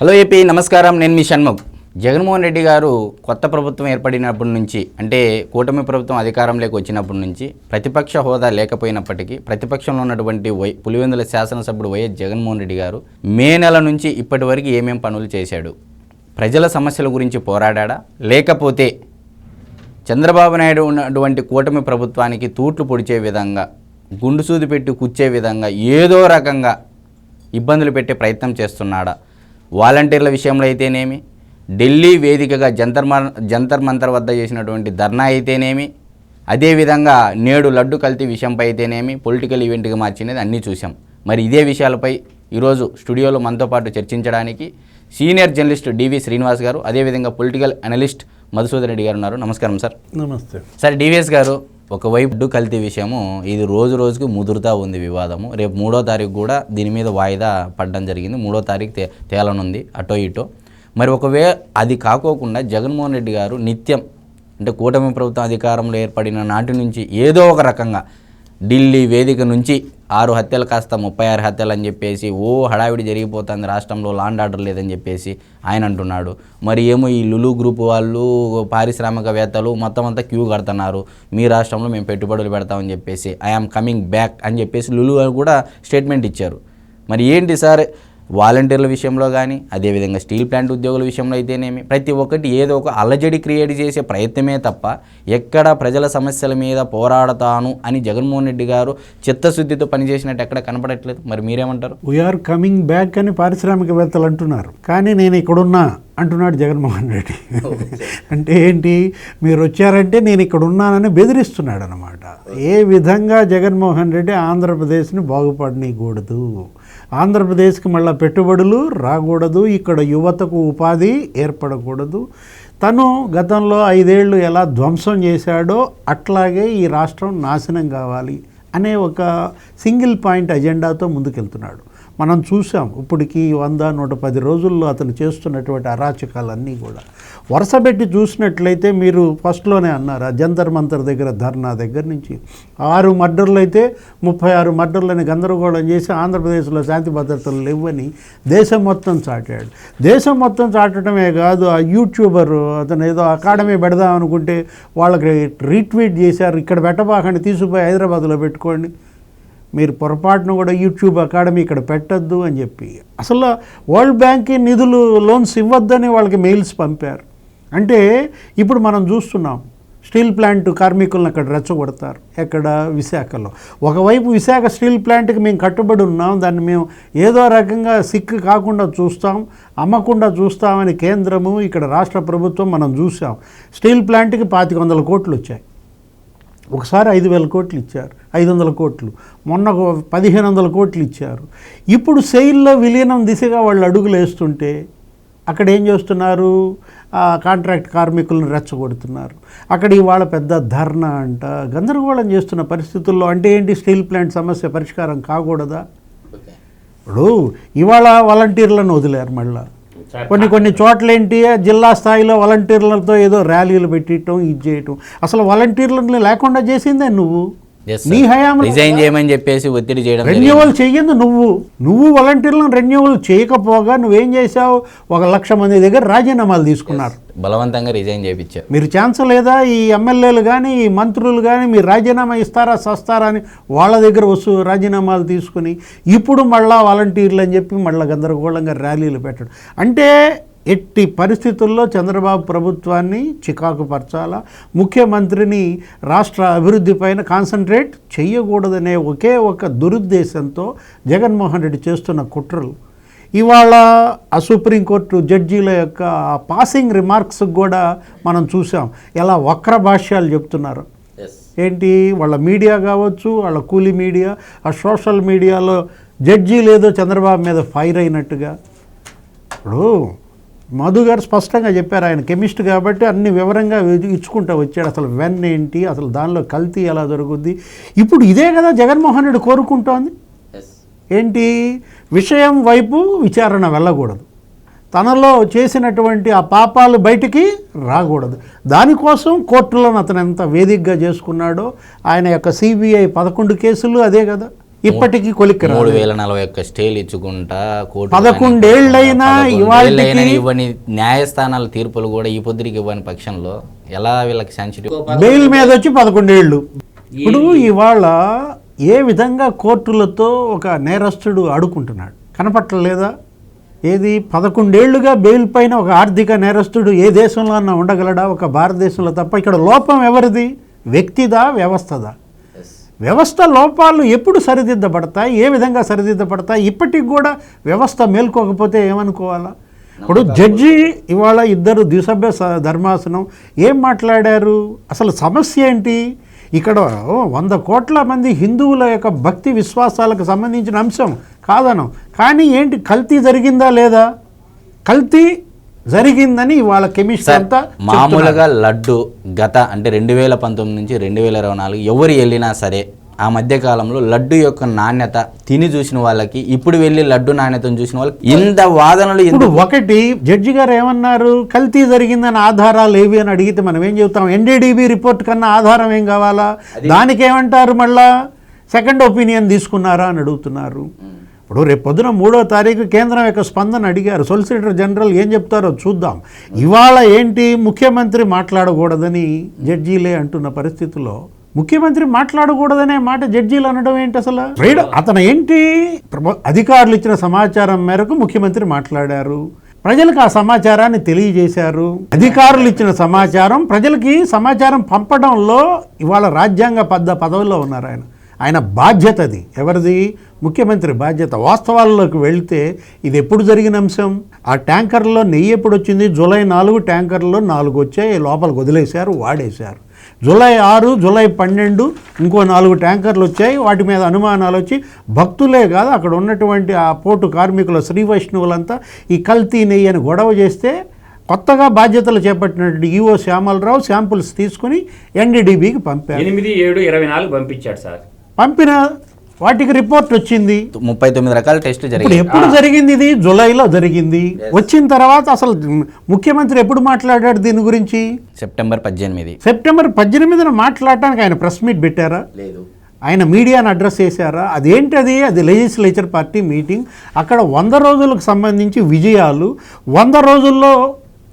Hello AP నమస్కారం. నేను మీ షణ్ముఖ్. జగన్మోహన్ రెడ్డి గారు కొత్త ప్రభుత్వం ఏర్పడినప్పటి నుంచి అంటే కూటమి ప్రభుత్వం అధికారంలోకి వచ్చినప్పటి నుంచి ప్రతిపక్ష హోదా లేకపోయినప్పటికీ ప్రతిపక్షంలో ఉన్నటువంటి వై పులివెందుల శాసనసభ్యుడు వైఎస్ జగన్మోహన్ రెడ్డి గారు మే నెల నుంచి ఇప్పటి వరకు ఏమేం పనులు చేశాడు? ప్రజల సమస్యల గురించి పోరాడా లేకపోతే చంద్రబాబు నాయుడు ఉన్నటువంటి కూటమి ప్రభుత్వానికి తూట్లు పొడిచే విధంగా గుండు సూది పెట్టి కూర్చే విధంగా ఏదో రకంగా ఇబ్బందులు పెట్టే ప్రయత్నం చేస్తున్నాడా? వాలంటీర్ల విషయంలో అయితేనేమి ఢిల్లీ వేదికగా జంతర్ జంతర్ మంతర్ వద్ద చేసినటువంటి ధర్నా అయితేనేమి అదేవిధంగా నేడు లడ్డు కల్తీ విషయంపై అయితేనేమి పొలిటికల్ ఈవెంట్గా మార్చినది అన్నీ చూసాం మరి ఇదే విషయాలపై ఈరోజు స్టూడియోలో మనతో పాటు చర్చించడానికి సీనియర్ జర్నలిస్ట్ డివి శ్రీనివాస్ గారు అదేవిధంగా పొలిటికల్ అనలిస్ట్ మధుసూదన్ రెడ్డి గారు ఉన్నారు. నమస్కారం సార్. నమస్తే. సార్ డివిఎస్ గారు ఒకవైపు లడ్డు కల్తీ విషయము ఇది రోజు రోజుకి ముదురుతా ఉంది వివాదము. రేపు మూడో తారీఖు కూడా దీని మీద వాయిదా పడడం జరిగింది. మూడో తారీఖు తే తేలనుంది అటో ఇటో. మరి ఒకవే అది కాకోకుండా జగన్మోహన్ రెడ్డి గారు నిత్యం అంటే కూటమి ప్రభుత్వం అధికారంలో ఏర్పడిన నాటి నుంచి ఏదో ఒక రకంగా ఢిల్లీ వేదిక నుంచి ఆరు హత్యలు కాస్త ముప్పై ఆరు హత్యలు అని చెప్పేసి ఓ హడావిడి జరిగిపోతుంది రాష్ట్రంలో లాండ్ ఆర్డర్ లేదని చెప్పేసి ఆయన అంటున్నాడు. మరి ఏమో ఈ లులు గ్రూప్ వాళ్ళు పారిశ్రామికవేత్తలు మొత్తం అంతా క్యూ కడుతున్నారు. మీ రాష్ట్రంలో మేము పెట్టుబడులు పెడతామని చెప్పేసి ఐఆమ్ కమింగ్ బ్యాక్ అని చెప్పేసి లులు కూడా స్టేట్మెంట్ ఇచ్చారు. మరి ఏంటి సార్ వాలంటీర్ల విషయంలో కానీ అదేవిధంగా స్టీల్ ప్లాంట్ ఉద్యోగుల విషయంలో అయితేనేమి ప్రతి ఒక్కటి ఏదో ఒక అలజడి క్రియేట్ చేసే ప్రయత్నమే తప్ప ఎక్కడ ప్రజల సమస్యల మీద పోరాడతాను అని జగన్మోహన్ రెడ్డి గారు చిత్తశుద్ధితో పనిచేసినట్టు ఎక్కడ కనపడట్లేదు. మరి మీరేమంటారు? వీఆర్ కమింగ్ బ్యాక్ అని పారిశ్రామికవేత్తలు అంటున్నారు. కానీ నేను ఇక్కడున్నా అంటున్నాడు జగన్మోహన్ రెడ్డి. అంటే ఏంటి? మీరు వచ్చారంటే నేను ఇక్కడ ఉన్నానని బెదిరిస్తున్నాడు అనమాట ఏ విధంగా జగన్మోహన్ రెడ్డి ఆంధ్రప్రదేశ్ని బాగుపడనీయకూడదు ఆంధ్రప్రదేశ్కి మళ్ళీ పెట్టుబడులు రాకూడదు. ఇక్కడ యువతకు ఉపాధి ఏర్పడకూడదు. తను గతంలో ఐదేళ్ళు ఎలా ధ్వంసం చేశాడో అట్లాగే ఈ రాష్ట్రం నాశనం కావాలి అనే ఒక సింగిల్ పాయింట్ అజెండాతో ముందుకెళ్తున్నాడు. మనం చూసాం ఇప్పటికి వంద నూట పది రోజుల్లో అతను చేస్తున్నటువంటి అరాచకాలన్నీ కూడా. వరుసపెట్టి చూసినట్లయితే మీరు ఫస్ట్లోనే అన్నారు ఆ జంతర్ మంతర్ దగ్గర ధర్నా దగ్గర నుంచి? ఆరు మర్డర్లు అయితే ముప్పై ఆరు మర్డర్లని గందరగోళం చేసి ఆంధ్రప్రదేశ్లో శాంతి భద్రతలు లేవని దేశం మొత్తం చాటాడు. దేశం మొత్తం చాటడమే కాదు ఆ యూట్యూబర్ అతను ఏదో అకాడమీ పెడదాం అనుకుంటే వాళ్ళకి రీట్వీట్ చేశారు ఇక్కడ పెట్టబాకండి తీసుకుపోయి హైదరాబాద్లో పెట్టుకోండి. మీరు పొరపాటును కూడా యూట్యూబ్ అకాడమీ ఇక్కడ పెట్టద్దు అని చెప్పి. అసలు వరల్డ్ బ్యాంక్కి నిధులు లోన్స్ ఇవ్వద్దని వాళ్ళకి మెయిల్స్ పంపారు. అంటే ఇప్పుడు మనం చూస్తున్నాం స్టీల్ ప్లాంట్ కార్మికులను అక్కడ రెచ్చగొడతారు ఎక్కడ? విశాఖలో. ఒకవైపు విశాఖ స్టీల్ ప్లాంట్కి మేము కట్టుబడి ఉన్నాం దాన్ని మేము ఏదో రకంగా సిక్కు కాకుండా చూస్తాం అమ్మకుండా చూస్తామని కేంద్రము ఇక్కడ రాష్ట్ర ప్రభుత్వం మనం చూసాం స్టీల్ ప్లాంట్కి పాతిక వందల కోట్లు వచ్చాయి. ఒకసారి ఐదు వేల కోట్లు ఇచ్చారు ఐదు వందల కోట్లు. మొన్న పదిహేను వందల కోట్లు ఇచ్చారు. ఇప్పుడు సెయిల్లో విలీనం దిశగా వాళ్ళు అడుగులు వేస్తుంటే అక్కడ ఏం చేస్తున్నారు? కాంట్రాక్ట్ కార్మికులను రెచ్చగొడుతున్నారు. అక్కడ ఇవాళ పెద్ద ధర్నా అంట. గందరగోళం చేస్తున్న పరిస్థితుల్లో అంటే ఏంటి? స్టీల్ ప్లాంట్ సమస్య పరిష్కారం కాకూడదా? ఇప్పుడు ఇవాళ వాలంటీర్లను వదిలేరు మళ్ళా. కొన్ని కొన్ని చోట్ల ఏంటి జిల్లా స్థాయిలో వాలంటీర్లతో ఏదో ర్యాలీలు పెట్టడం ఇది చేయటం. అసలు వాలంటీర్లను లేకుండా చేసిందే నువ్వు? నీ హయాంలో రిజైన్ చేయమని చెప్పేసి ఒత్తిడి చేయడం. రెన్యువల్ చెయ్యింది నువ్వు నువ్వు వాలంటీర్లను రెన్యువల్ చేయకపోగా నువ్వేం చేశావు? ఒక లక్ష మంది దగ్గర రాజీనామాలు తీసుకున్నారు. బలవంతంగా రిజైన్ చేయించారు. మీరు ఛాన్స్ లేదా? ఈ ఎమ్మెల్యేలు కానీ ఈ మంత్రులు కానీ మీరు రాజీనామా ఇస్తారా సస్తారా అని వాళ్ళ దగ్గర వస్తు రాజీనామాలు తీసుకుని ఇప్పుడు మళ్ళా వాలంటీర్లు అని చెప్పి మళ్ళీ గందరగోళంగా ర్యాలీలు పెట్టడం. అంటే ఎట్టి పరిస్థితుల్లో చంద్రబాబు ప్రభుత్వాన్ని చికాకు పరచాలా ముఖ్యమంత్రిని రాష్ట్ర అభివృద్ధి పైన కాన్సన్ట్రేట్ చేయకూడదనే ఒకే ఒక దురుద్దేశంతో జగన్మోహన్ రెడ్డి చేస్తున్న కుట్రలు. ఇవాళ ఆ సుప్రీంకోర్టు జడ్జీల యొక్క పాసింగ్ రిమార్క్స్ కూడా మనం చూసాం ఎలా వక్ర భాష్యాలు చెప్తున్నారు. ఏంటి? వాళ్ళ మీడియా కావచ్చు వాళ్ళ కూలీ మీడియా ఆ సోషల్ మీడియాలో జడ్జీలు ఏదో చంద్రబాబు మీద ఫైర్ అయినట్టుగా. ఇప్పుడు మధు గారు స్పష్టంగా చెప్పారు ఆయన కెమిస్ట్ కాబట్టి అన్ని వివరంగా ఇచ్చుకుంటూ వచ్చాడు. అసలు వెన్ ఏంటి అసలు దానిలో కల్తీ ఎలా జరుగుద్ది? ఇప్పుడు ఇదే కదా జగన్మోహన్ రెడ్డి కోరుకుంటోంది. ఏంటి? విషయం వైపు విచారణ వెళ్ళకూడదు. తనలో చేసినటువంటి ఆ పాపాలు బయటికి రాకూడదు. దానికోసం కోర్టులను అతను ఎంత వేదికగా చేసుకున్నాడో ఆయన యొక్క సిబిఐ పదకొండు కేసులు అదే కదా. ఇప్పటికీ కొలిక్కి మూడు. వేల నలభై ఒక్క స్టేలు ఇచ్చుకుంటా కోర్టు పదకొండేళ్ళైనా పదకొండేళ్ళైనా ఇవ్వని న్యాయస్థానాల తీర్పులు కూడా ఈ పొద్దురికి ఇవ్వని పక్షంలో ఎలా వీళ్ళకి సెన్సిటివ్ బెయిల్ మీద వచ్చి పదకొండేళ్ళు. ఇప్పుడు ఇవాళ ఏ విధంగా కోర్టులతో ఒక నేరస్తుడు ఆడుకుంటున్నాడు? కనపట్టలేదా? ఏది? పదకొండేళ్ళుగా బెయిల్ పైన ఒక ఆర్థిక నేరస్తుడు ఏ దేశంలో అన్నా ఉండగలడా? ఒక భారతదేశంలో తప్ప ఇక్కడ లోపం ఎవరిది? వ్యక్తిదా వ్యవస్థదా? వ్యవస్థ లోపాలు ఎప్పుడు సరిదిద్దబడతాయి? ఏ విధంగా సరిదిద్దబడతాయి? ఇప్పటికి కూడా వ్యవస్థ మేల్కోకపోతే ఏమనుకోవాలా? ఇప్పుడు జడ్జి ఇవాళ ఇద్దరు ద్విసభ్య ధర్మాసనం ఏం మాట్లాడారు? అసలు సమస్య ఏంటి? ఇక్కడ వంద కోట్ల మంది హిందువుల యొక్క భక్తి విశ్వాసాలకు సంబంధించిన అంశం కాదను. కానీ ఏంటి కల్తీ జరిగిందా లేదా? కల్తీ జరిగిందని ఇవాళ కెమిస్ట్ సార్ అంతా మామూలుగా లడ్డు గత అంటే రెండు వేల పంతొమ్మిది నుంచి రెండు వేల ఇరవై నాలుగు ఎవరు వెళ్ళినా సరే ఆ మధ్య కాలంలో లడ్డు యొక్క నాణ్యత తిని చూసిన వాళ్ళకి ఇప్పుడు వెళ్ళి లడ్డు నాణ్యతను చూసిన వాళ్ళకి ఇంత వాదనలు ఇప్పుడు ఒకటి జడ్జి గారు ఏమన్నారు? కల్తీ జరిగిందని ఆధారాలు ఏవి అని అడిగితే మనం ఏం చెబుతాం? ఎన్డీడీబీ రిపోర్ట్ కన్నా ఆధారం ఏం కావాలా? దానికి ఏమంటారు మళ్ళా? సెకండ్ ఒపీనియన్ తీసుకున్నారా అని అడుగుతున్నారు. ఇప్పుడు రేపు పొద్దున మూడో తారీఖు కేంద్రం యొక్క స్పందన అడిగారు. సొలిసిటర్ జనరల్ ఏం చెప్తారో చూద్దాం. ఇవాళ ఏంటి ముఖ్యమంత్రి మాట్లాడకూడదని జడ్జీలే అంటున్న పరిస్థితిలో ముఖ్యమంత్రి మాట్లాడకూడదనే మాట జడ్జీలు అనడం ఏంటి అసలు? రైడ్ అతను ఏంటి? అధికారులు ఇచ్చిన సమాచారం మేరకు ముఖ్యమంత్రి మాట్లాడారు. ప్రజలకు ఆ సమాచారాన్ని తెలియజేశారు. అధికారులు ఇచ్చిన సమాచారం ప్రజలకి సమాచారం పంపడంలో ఇవాళ రాజ్యాంగ పద్ధ పదవిలో ఉన్నారు ఆయన. ఆయన బాధ్యత అది. ఎవరిది? ముఖ్యమంత్రి బాధ్యత. వాస్తవాల్లోకి వెళ్తే ఇది ఎప్పుడు జరిగిన అంశం? ఆ ట్యాంకర్లో నెయ్యి ఎప్పుడు వచ్చింది? జూలై నాలుగు ట్యాంకర్లో నాలుగు వచ్చాయి. లోపలికి వదిలేశారు వాడేశారు. జూలై ఆరు జూలై పన్నెండు ఇంకో నాలుగు ట్యాంకర్లు వచ్చాయి. వాటి మీద అనుమానాలు వచ్చి భక్తులే కాదు అక్కడ ఉన్నటువంటి ఆ పోటు కార్మికుల శ్రీ వైష్ణవులంతా ఈ కల్తీ నెయ్యి అని గొడవ చేస్తే కొత్తగా బాధ్యతలు చేపట్టినటువంటి ఈఓ శ్యామలరావు శాంపుల్స్ తీసుకుని ఎన్డీడీబీకి పంపారు. ఎనిమిది ఏడు ఇరవై నాలుగు పంపించాడు సార్. పంపిన వాటికి రిపోర్ట్ వచ్చింది. ముప్పై తొమ్మిది రకాల టెస్టులు జరిగాయి. ఎప్పుడు జరిగింది ఇది? జూలైలో జరిగింది. వచ్చిన తర్వాత అసలు ముఖ్యమంత్రి ఎప్పుడు మాట్లాడాడు దీని గురించి? సెప్టెంబర్ పద్దెనిమిది. సెప్టెంబర్ పద్దెనిమిదిన మాట్లాడటానికి ఆయన ప్రెస్ మీట్ పెట్టారా? లేదు. ఆయన మీడియాను అడ్రస్ చేశారా? అదేంటి అది అది లెజిస్లేచర్ పార్టీ మీటింగ్. అక్కడ వంద రోజులకు సంబంధించి విజయాలు వంద రోజుల్లో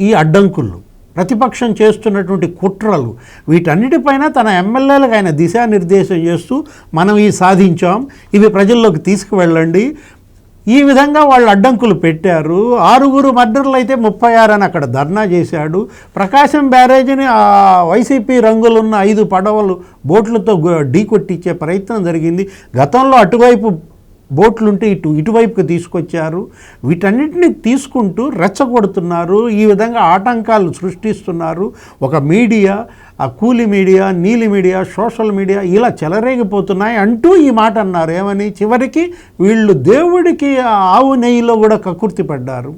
ఈ అడ్డంకులు. ప్రతిపక్షం చేస్తున్నటువంటి కుట్రలు వీటన్నిటిపైన తన ఎమ్మెల్యేలకు ఆయన దిశానిర్దేశం చేస్తూ మనం ఈ సాధించాం ఇవి ప్రజల్లోకి తీసుకువెళ్ళండి. ఈ విధంగా వాళ్ళు అడ్డంకులు పెట్టారు. ఆరుగురు మర్డర్లు అయితే ముప్పై ఆరు అని అక్కడ ధర్నా చేశాడు. ప్రకాశం బ్యారేజీని ఆ వైసీపీ రంగులున్న ఐదు పడవలు బోట్లతో ఢీకొట్టించే ప్రయత్నం జరిగింది. గతంలో అటువైపు బోట్లుంటే ఇటు ఇటువైపుకి తీసుకొచ్చారు. వీటన్నిటిని తీసుకుంటూ రెచ్చగొడుతున్నారు. ఈ విధంగా ఆటంకాలు సృష్టిస్తున్నారు. ఒక మీడియా ఆ కూలి మీడియా నీలి మీడియా సోషల్ మీడియా ఇలా చెలరేగిపోతున్నాయి అంటూ ఈ మాట అన్నారు. ఏమని? చివరికి వీళ్ళు దేవుడికి ఆ ఆవు నెయ్యిలో కూడా కకుర్తి పడ్డారు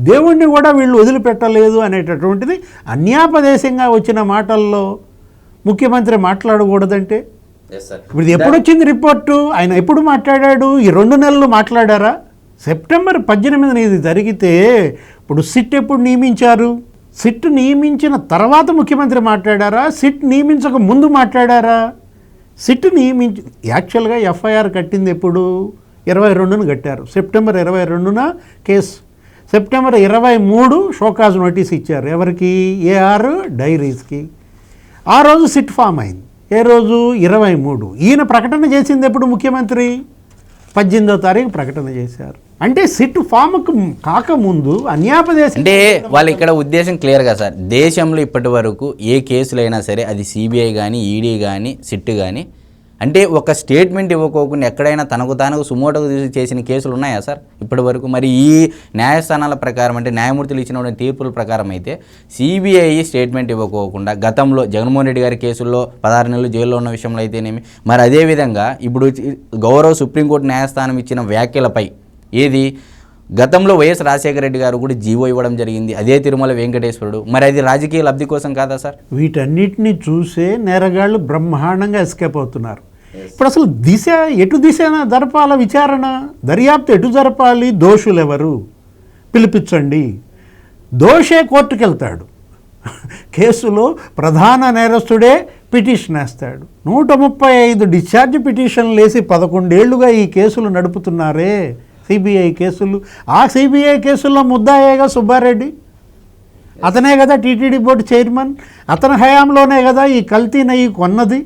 దేవుణ్ణి కూడా వీళ్ళు వదిలిపెట్టలేదు అనేటటువంటిది అన్యాపదేశంగా వచ్చిన మాటల్లో ముఖ్యమంత్రి మాట్లాడకూడదంటే ఇప్పుడు ఇది ఎప్పుడు వచ్చింది రిపోర్టు ఆయన ఎప్పుడు మాట్లాడాడు? ఈ రెండు నెలలు మాట్లాడారా? సెప్టెంబర్ పద్దెనిమిదిన ఇది జరిగితే ఇప్పుడు సిట్ ఎప్పుడు నియమించారు? సిట్ నియమించిన తర్వాత ముఖ్యమంత్రి మాట్లాడారా? సిట్ నియమించక ముందు మాట్లాడారా? సిట్ నియమించి యాక్చువల్గా ఎఫ్ఐఆర్ కట్టింది ఎప్పుడు? ఇరవై రెండున కట్టారు. సెప్టెంబర్ ఇరవై రెండున కేసు. సెప్టెంబర్ ఇరవై మూడు షోకాజ్ నోటీస్ ఇచ్చారు. ఎవరికి? ఏఆర్ డైరీస్కి. ఆ రోజు సిట్ ఫామ్ అయింది. ఏ రోజు? ఇరవై మూడు. ఈయన ప్రకటన చేసింది ఎప్పుడు ముఖ్యమంత్రి? పద్దెనిమిదో తారీఖు ప్రకటన చేశారు. అంటే సిట్ ఫామ్కు కాకముందు అన్యాపదేశం అంటే వాళ్ళ ఇక్కడ ఉద్దేశం క్లియర్గా సార్. దేశంలో ఇప్పటి వరకు ఏ కేసులైనా సరే అది సిబిఐ కానీ ఈడీ కానీ సిట్ కానీ అంటే ఒక స్టేట్మెంట్ ఇవ్వకోకుండా ఎక్కడైనా తనకు తానుకు సుమోటకు చేసిన కేసులు ఉన్నాయా సార్? ఇప్పటి వరకు మరి ఈ న్యాయస్థానాల ప్రకారం అంటే న్యాయమూర్తులు ఇచ్చిన తీర్పుల ప్రకారం అయితే సిబిఐ స్టేట్మెంట్ ఇవ్వకోకుండా గతంలో జగన్మోహన్ రెడ్డి గారి కేసుల్లో పదహారు నెలలు జైల్లో ఉన్న విషయంలో అయితేనేమి? మరి అదేవిధంగా ఇప్పుడు గౌరవ సుప్రీంకోర్టు న్యాయస్థానం ఇచ్చిన వ్యాఖ్యలపై ఏది? గతంలో వైఎస్ రాజశేఖర రెడ్డి గారు కూడా జీవో ఇవ్వడం జరిగింది. అదే తిరుమల వెంకటేశ్వరుడు. మరి అది రాజకీయ లబ్ధి కోసం కాదా సార్? వీటన్నిటిని చూసే నేరగాళ్ళు బ్రహ్మాండంగా ఎస్కేప్ అవుతున్నారు. ఇప్పుడు అసలు దిశ ఎటు దిశ జరపాల విచారణ? దర్యాప్తు ఎటు జరపాలి? దోషులు ఎవరు పిలిపించండి. దోషే కోర్టుకు వెళ్తాడు కేసులో ప్రధాన నేరస్తుడే పిటిషన్ వేస్తాడు. నూట ముప్పై ఐదు డిశ్చార్జ్ పిటిషన్లు వేసి పదకొండేళ్ళుగా ఈ కేసులు నడుపుతున్నారే సిబిఐ కేసులు. ఆ సిబిఐ కేసుల్లో ముద్దాయేగా సుబ్బారెడ్డి. అతనే కదా టీటీడీ బోర్డు చైర్మన్. అతని హయాంలోనే కదా ఈ కల్తీ నెయ్యి కొన్నది.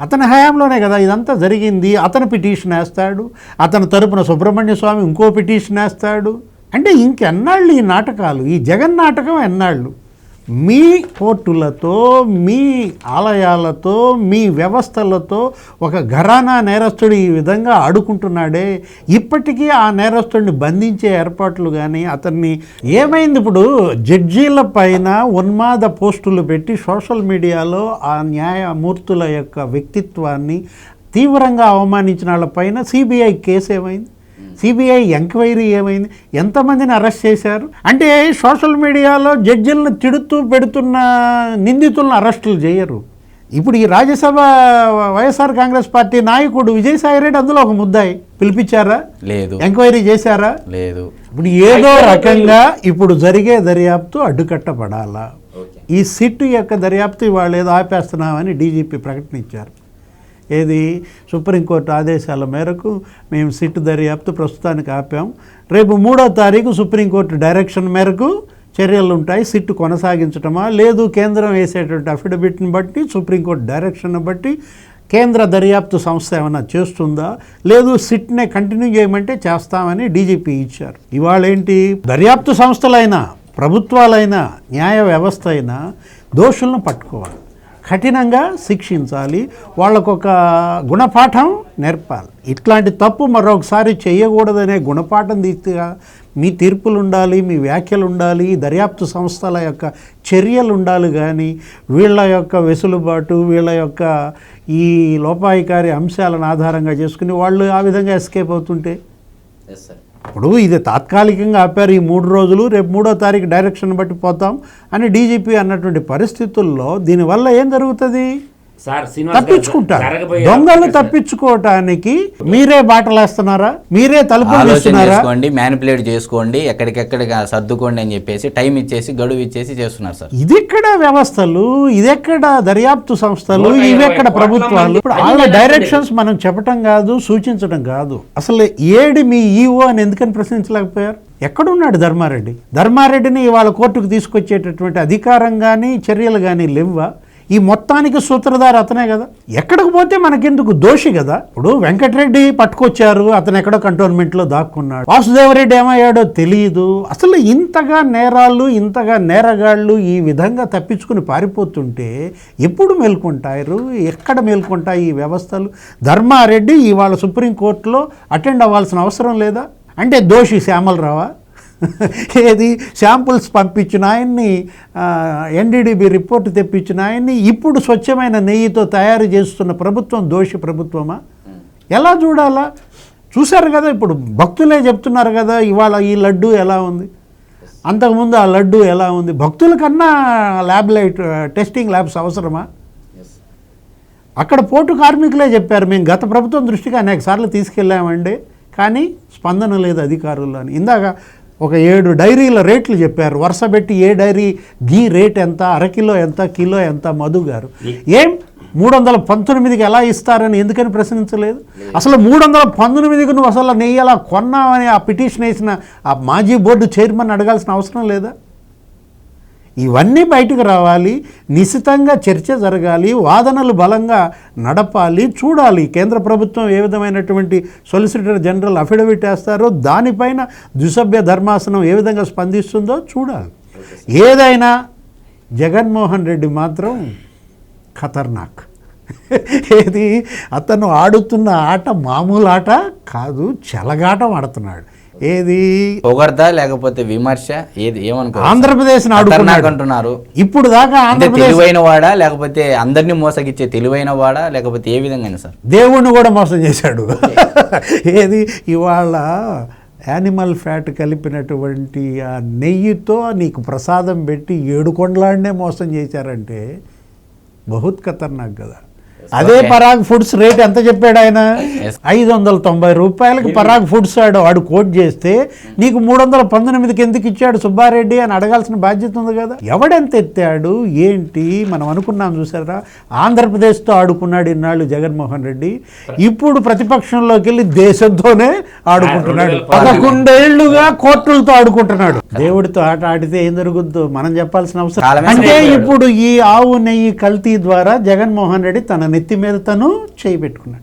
అతని హయాంలోనే కదా ఇదంతా జరిగింది. అతను పిటిషన్ వేస్తాడు. అతని తరపున సుబ్రహ్మణ్య స్వామి ఇంకో పిటిషన్ వేస్తాడు. అంటే ఇంకెన్నాళ్ళు ఈ నాటకాలు? ఈ జగన్ నాటకం ఎన్నాళ్ళు? మీ కోర్టులతో మీ ఆలయాలతో మీ వ్యవస్థలతో ఒక ఘరానా నేరస్తుడు ఈ విధంగా ఆడుకుంటున్నాడే. ఇప్పటికీ ఆ నేరస్తుడిని బంధించే ఏర్పాట్లు కానీ అతన్ని ఏమైంది ఇప్పుడు జడ్జీల పైన ఉన్మాద పోస్టులు పెట్టి సోషల్ మీడియాలో ఆ న్యాయమూర్తుల యొక్క వ్యక్తిత్వాన్ని తీవ్రంగా అవమానించిన వాళ్ళపైన సిబిఐ కేసు ఏమైంది? సిబిఐ ఎంక్వైరీ ఏమైంది? ఎంతమందిని అరెస్ట్ చేశారు? అంటే సోషల్ మీడియాలో జడ్జిలను తిడుతూ పెడుతున్న నిందితులను అరెస్టులు చేయరు. ఇప్పుడు ఈ రాజ్యసభ వైఎస్ఆర్ కాంగ్రెస్ పార్టీ నాయకుడు విజయసాయిరెడ్డి అందులో ఒక ముద్దాయి పిలిపించారా? లేదు. ఎంక్వైరీ చేశారా? లేదు. ఇప్పుడు ఏదో రకంగా ఇప్పుడు జరిగే దర్యాప్తు అడ్డుకట్టబడాలా? ఈ సిట్ యొక్క దర్యాప్తు ఇవాళ ఏదో ఆపేస్తున్నామని డీజీపీ ప్రకటించారు ఏది? సుప్రీంకోర్టు ఆదేశాల మేరకు మేము సిట్ దర్యాప్తు ప్రస్తుతానికి ఆపాం. రేపు మూడో తారీఖు సుప్రీంకోర్టు డైరెక్షన్ మేరకు చర్యలు ఉంటాయి సిట్ కొనసాగించటమా? లేదు కేంద్రం వేసేటువంటి అఫిడవిట్ని బట్టి సుప్రీంకోర్టు డైరెక్షన్ బట్టి కేంద్ర దర్యాప్తు సంస్థ ఏమైనా చేస్తుందా? లేదు సిట్నే కంటిన్యూ చేయమంటే చేస్తామని డీజీపీ ఇచ్చారు. ఇవాళ ఏంటి దర్యాప్తు సంస్థలైనా ప్రభుత్వాలైనా న్యాయ వ్యవస్థ అయినా దోషులను పట్టుకోవాలి. కఠినంగా శిక్షించాలి. వాళ్ళకొక గుణపాఠం నేర్పాలి. ఇట్లాంటి తప్పు మరొకసారి చేయకూడదనే గుణపాఠం తీస్తుగా మీ తీర్పులు ఉండాలి మీ వ్యాఖ్యలు ఉండాలి దర్యాప్తు సంస్థల యొక్క చర్యలు ఉండాలి కానీ వీళ్ళ యొక్క వెసులుబాటు వీళ్ళ యొక్క ఈ లోపాయికారి అంశాలను ఆధారంగా చేసుకుని వాళ్ళు ఆ విధంగా ఎస్కేప్ అవుతుంటే? ఇప్పుడు ఇది తాత్కాలికంగా ఆపారు. ఈ మూడు రోజులు రేపు మూడో తారీఖు డైరెక్షన్ బట్టి పోతాం అని డీజీపీ అన్నటువంటి పరిస్థితుల్లో దీనివల్ల ఏం జరుగుతుంది? తప్పించుకుంటారు. దొంగలు తప్పించుకోవటానికి మీరే బాటలేస్తున్నారా మీరే తలుపులు చేసుకోండి మ్యానిపులేట్ చేసుకోండి ఎక్కడికెక్కడికి సర్దుకోండి అని చెప్పేసి టైం ఇచ్చేసి గడువు ఇచ్చేసి చేస్తున్నారు సార్. ఇదెక్కడ వ్యవస్థలు? ఇదెక్కడ దర్యాప్తు సంస్థలు? ఇవెక్కడ ప్రభుత్వాలు? ఇప్పుడు వాళ్ళ ఎక్కడ డైరెక్షన్స్ మనం చెప్పటం కాదు సూచించడం కాదు. అసలు ఏడి మీ ఈఓ అని ఎందుకని ప్రశ్నించలేకపోయారు? ఎక్కడున్నాడు ధర్మారెడ్డి? ధర్మారెడ్డిని ఇవాళ కోర్టుకు తీసుకొచ్చేటటువంటి అధికారం కానీ చర్యలు కానీ లేవా ఈ మొత్తానికి సూత్రధార అతనే కదా. ఎక్కడికి పోతే మనకెందుకు దోషి కదా? ఇప్పుడు వెంకటరెడ్డి పట్టుకొచ్చారు అతను ఎక్కడో కంటోన్మెంట్లో దాక్కున్నాడు. వాసుదేవరెడ్డి ఏమయ్యాడో తెలియదు. అసలు ఇంతగా నేరాలు ఇంతగా నేరగాళ్ళు ఈ విధంగా తప్పించుకుని పారిపోతుంటే ఎప్పుడు మేల్కొంటారు? ఎక్కడ మేల్కొంటాయి ఈ వ్యవస్థలు? ధర్మారెడ్డి ఇవాళ సుప్రీంకోర్టులో అటెండ్ అవ్వాల్సిన అవసరం లేదా? అంటే దోషి శ్యామలరావా? ఏది? శాంపుల్స్ పంపించిన ఆయన్ని ఎన్డీడీబీ రిపోర్ట్ తెప్పించిన ఆయన్ని ఇప్పుడు స్వచ్ఛమైన నెయ్యితో తయారు చేస్తున్న ప్రభుత్వం దోషి ప్రభుత్వమా? ఎలా చూడాలా? చూశారు కదా ఇప్పుడు భక్తులే చెప్తున్నారు కదా ఇవాళ ఈ లడ్డు ఎలా ఉంది? అంతకుముందు ఆ లడ్డు ఎలా ఉంది? భక్తుల కన్నా ల్యాబ్ లైట్ టెస్టింగ్ ల్యాబ్స్ అవసరమా? అక్కడ పోటు కార్మికులే చెప్పారు మేము గత ప్రభుత్వం దృష్టికి అనేక సార్లు తీసుకెళ్ళామండి కానీ స్పందన లేదు అధికారుల్లో అని ఇందాక ఒక ఏడు డైరీల రేట్లు చెప్పారు. వరుస పెట్టి ఏ డైరీ? గీ రేట్ ఎంత? అరకిలో ఎంత? కిలో ఎంత? మధు గారు. ఏం? మూడు వందల పంతొమ్మిదికి ఎలా ఇస్తారని ఎందుకని ప్రశ్నించలేదు? అసలు మూడు వందల పంతొమ్మిదికి నువ్వు అసలు నెయ్యి ఎలా కొన్నావని ఆ పిటిషన్ వేసిన ఆ మాజీ బోర్డు చైర్మన్ అడగాల్సిన అవసరం లేదా? ఇవన్నీ బయటకు రావాలి నిశితంగా చర్చ జరగాలి వాదనలు బలంగా నడపాలి చూడాలి. కేంద్ర ప్రభుత్వం ఏ విధమైనటువంటి సొలిసిటర్ జనరల్ అఫిడవిట్ వేస్తారో దానిపైన ద్విసభ్య ధర్మాసనం ఏ విధంగా స్పందిస్తుందో చూడాలి. ఏదైనా జగన్మోహన్ రెడ్డి మాత్రం ఖతర్నాక్. ఏది? అతను ఆడుతున్న ఆట మామూలు ఆట కాదు చెలగాటం ఆడుతున్నాడు. ఏది? పొగడతా లేకపోతే విమర్శ? ఏది? ఏమనుకో? ఆడుకున్నాడు. అంటున్నారు. ఇప్పుడు దాకా ఆంధ్రప్రదేశ్ తెలివైన వాడా లేకపోతే అందరినీ మోసగిచ్చే తెలివైన వాడా లేకపోతే ఏ విధంగా సార్? దేవుణ్ణి కూడా మోసం చేశాడు. ఏది? ఇవాళ యానిమల్ ఫ్యాట్ కలిపినటువంటి ఆ నెయ్యితో నీకు ప్రసాదం పెట్టి ఏడు కొండలాడినే మోసం చేశారంటే బహుత్ ఖతర్నాక్ కదా. అదే పరాగ్ ఫుడ్స్ రేట్ ఎంత చెప్పాడు ఆయన. ఐదు వందల తొంభై రూపాయలకి పరాగ్ ఫుడ్స్ ఆడు వాడు కోట్ చేస్తే నీకు మూడు వందల పంతొమ్మిదికి ఎందుకు ఇచ్చాడు సుబ్బారెడ్డి అని అడగాల్సిన బాధ్యత ఉంది కదా? ఎవడెంత ఎత్తాడు? ఏంటి? మనం అనుకున్నాం చూసారా? ఆంధ్రప్రదేశ్తో ఆడుకున్నాడు ఇన్నాళ్ళు జగన్మోహన్ రెడ్డి. ఇప్పుడు ప్రతిపక్షంలోకి వెళ్ళి దేశంతోనే ఆడుకుంటున్నాడు. పదకొండేళ్ళుగా కోర్టులతో ఆడుకుంటున్నాడు. దేవుడితో ఆట ఆడితే ఏం జరుగుద్దో మనం చెప్పాల్సిన అవసరం. అంటే. ఇప్పుడు ఈ ఆవు నెయ్యి కల్తీ ద్వారా జగన్మోహన్ రెడ్డి తన నెత్తి మీద తను చేయి పెట్టుకున్నాడు.